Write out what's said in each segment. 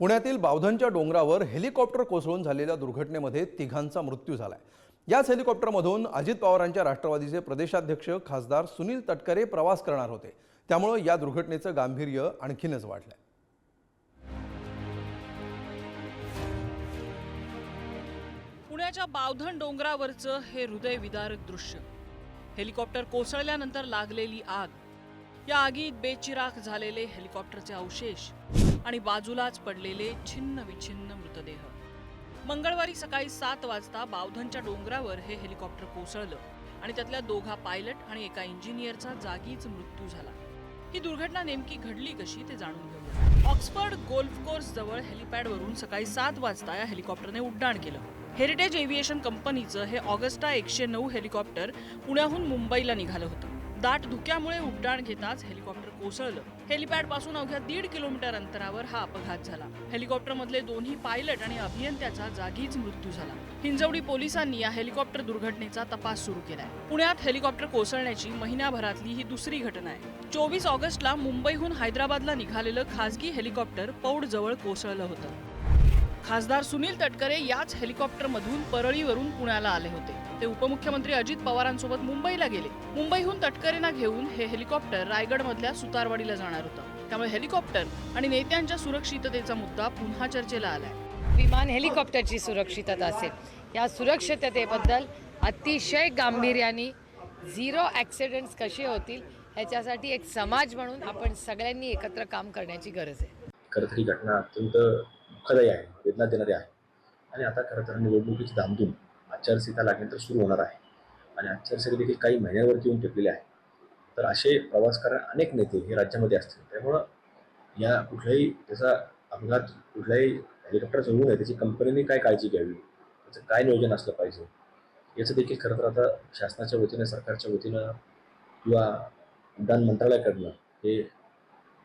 पुण्यातील बावधनच्या डोंगरावर हेलिकॉप्टर कोसळून झालेल्या दुर्घटनेमध्ये तिघांचा मृत्यू झाला आहे याच हेलिकॉप्टरमधून अजित पवारांच्या राष्ट्रवादीचे प्रदेशाध्यक्ष खासदार सुनील तटकरे प्रवास करणार होते. त्यामुळं या दुर्घटनेचं गांभीर्य आणखीनच वाढलंय. पुण्याच्या बावधन डोंगरावरचं हे हृदयविदारक दृश्य. हेलिकॉप्टर कोसळल्यानंतर लागलेली आग. या आगीत बेचिराख झालेले हेलिकॉप्टरचे अवशेष. आणि बाजूलाच पडलेले छिन्न विछिन्न मृतदेह. मंगळवारी सकाळी सात वाजता बावधनच्या डोंगरावर हे हेलिकॉप्टर कोसळलं आणि त्यातल्या दोघा पायलट आणि एका इंजिनियरचा जागीच मृत्यू झाला. ही दुर्घटना नेमकी घडली कशी ते जाणून घेऊ ऑक्सफर्ड गोल्फ कोर्स जवळ हेलिपॅडवरून सकाळी सात वाजता या हेलिकॉप्टरने उड्डाण केलं. हेरिटेज एव्हिएशन कंपनीचं हे ऑगस्टा एकशे नऊ हेलिकॉप्टर पुण्याहून मुंबईला निघालं होतं. दाट धुक्यामुळे उड्डाण घेताच हेलिकॉप्टर कोसळलं. हेलिपॅडपासून अवघ्या दीड किलोमीटर अंतरावर हा अपघात झाला. हेलिकॉप्टर मधले दोन्ही पायलट आणि अभियंत्याचा जागीच मृत्यू झाला. हिंजवडी पोलिसांनी या हेलिकॉप्टर दुर्घटनेचा तपास सुरू केलाय. पुण्यात हेलिकॉप्टर कोसळण्याची महिन्याभरातली ही दुसरी घटना आहे. चोवीस ऑगस्टला मुंबईहून हैदराबादला निघालेलं खासगी हेलिकॉप्टर पौड जवळ कोसळलं होतं. खासदार सुनील तटकरे याच हेलिकॉप्टरमधून परळीवरून पुण्याला आले होते. ते उपमुख्यमंत्री अजित पवारांसोबत मुंबईला गेले. मुंबईहून तटकरेंना घेऊन हे हेलिकॉप्टर रायगडमधल्या सुतारवाडीला जाणार होतं. त्यामुळे हेलिकॉप्टर आणि नेत्यांच्या सुरक्षिततेचा मुद्दा पुन्हा चर्चेला आलाय. विमान हेलिकॉप्टरची सुरक्षितता असेल. या सुरक्षिततेबद्दल अतिशय गांभीर्याने झिरो ॲक्सिडेंट्स कसे होतील ह्याच्यासाठी एक समाज म्हणून आपण सगळ्यांनी एकत्र काम करण्याची गरज आहे. खरं तर ही घटना अत्यंत दुःखदायी आहे. वेदना देणारे आहे. आणि आता खरं तर निवडणुकीची धामधूम आचारसंहिता लागल्यानंतर सुरू होणार आहे. आणि आचारसंहिता देखील काही महिन्यांवरती येऊन टेकलेले आहे. तर असे प्रवास करणारे अनेक नेते हे राज्यामध्ये असतील. त्यामुळं या कुठल्याही त्याचा अपघात कुठल्याही हेलिकॉप्टर होऊ नये त्याची कंपनीने काय काळजी घ्यावी? त्याचं काय नियोजन असलं पाहिजे? याचं देखील खरं तर आता शासनाच्या वतीनं सरकारच्या वतीनं किंवा उड्डाण मंत्रालयाकडनं हे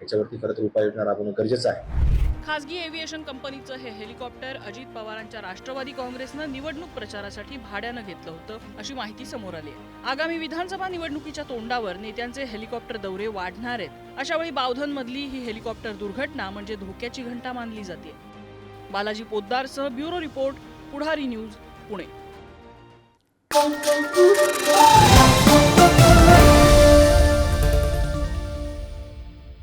याच्यावरती खरं तर उपाययोजना राबवणं गरजेचं आहे. खासगी एव्हिएशन कंपनीचं हे हेलिकॉप्टर अजित पवारांच्या राष्ट्रवादी काँग्रेसनं निवडणूक प्रचारासाठी भाड्यानं घेतलं होतं अशी माहिती समोर आली आहे. आगामी विधानसभा निवडणुकीच्या तोंडावर नेत्यांचे हेलिकॉप्टर दौरे वाढणार आहेत. अशा वेळी बावधनमधली ही हेलिकॉप्टर दुर्घटना म्हणजे धोक्याची घंटा मानली जाते. Balaji पोद्दारसह bureau report Pudhari news Pune.